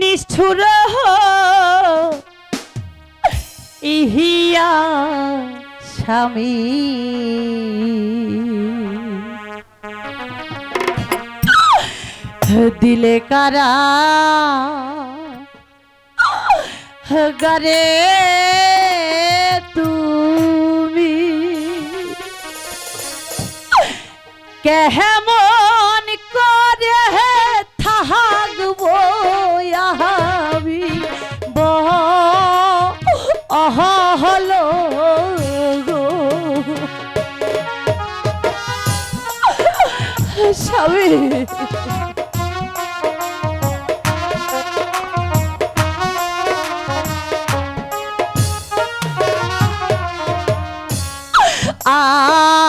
নিষ্ঠুর ইহিয়া স্বামী। দিলে কারা? গারে কেমন করে থাকব আমি হলো গো। স্বামী। আয়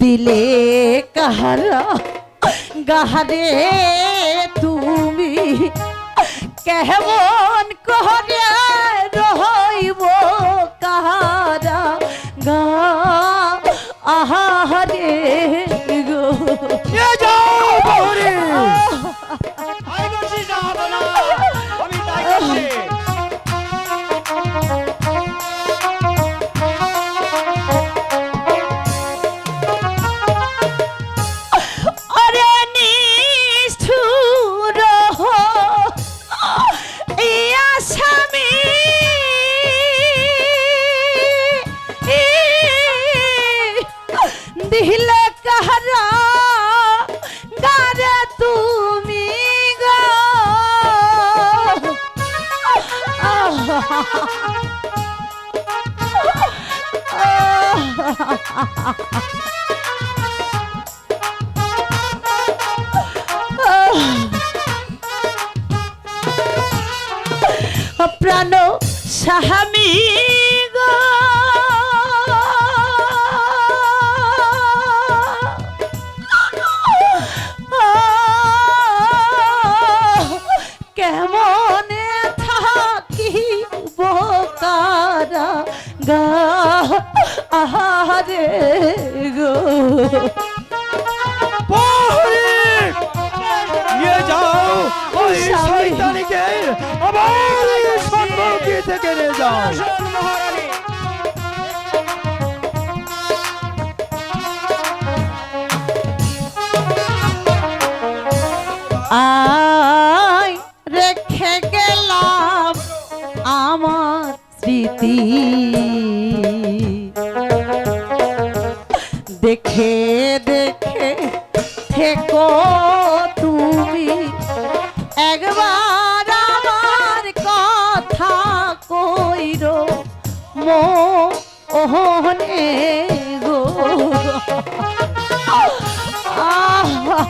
দিলে কাহারা গাহারে তুমি কেমন করে রহইব কাহারা গা আহারে গো। দিলে কাহারা? গারে তুমি গো? প্রাণ গা আহারে গো। নিয়ে যাও ওই শয়তানিকে আবার এই সম্মুখী থেকে নিয়ে যাও। স্মৃতি দেখে দেখে থেকো তুমি। একবার আমার কথা কইরো মোহনে গো। আহা।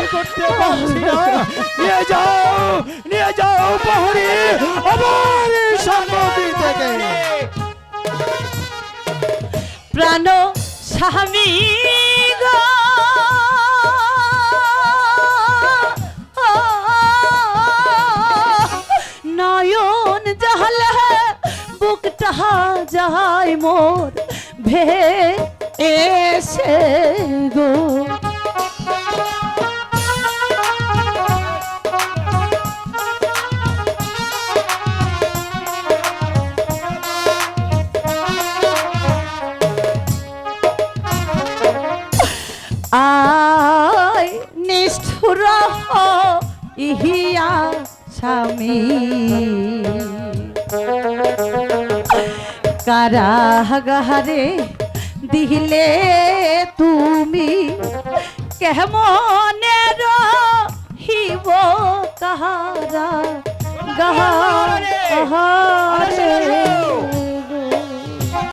সহ্য করতে পারছি না। নিয়ে যাও নিয়ে যাও প্রহরী আবার এই থেকে। প্রাণ স্বামী নয়ন জহলে বুকটা যায় মোর ভে এসে গো। ইহিয়া স্বামী। কারাগারে দিলে তুমি কেমনে রহিব কাহারা? গাহারা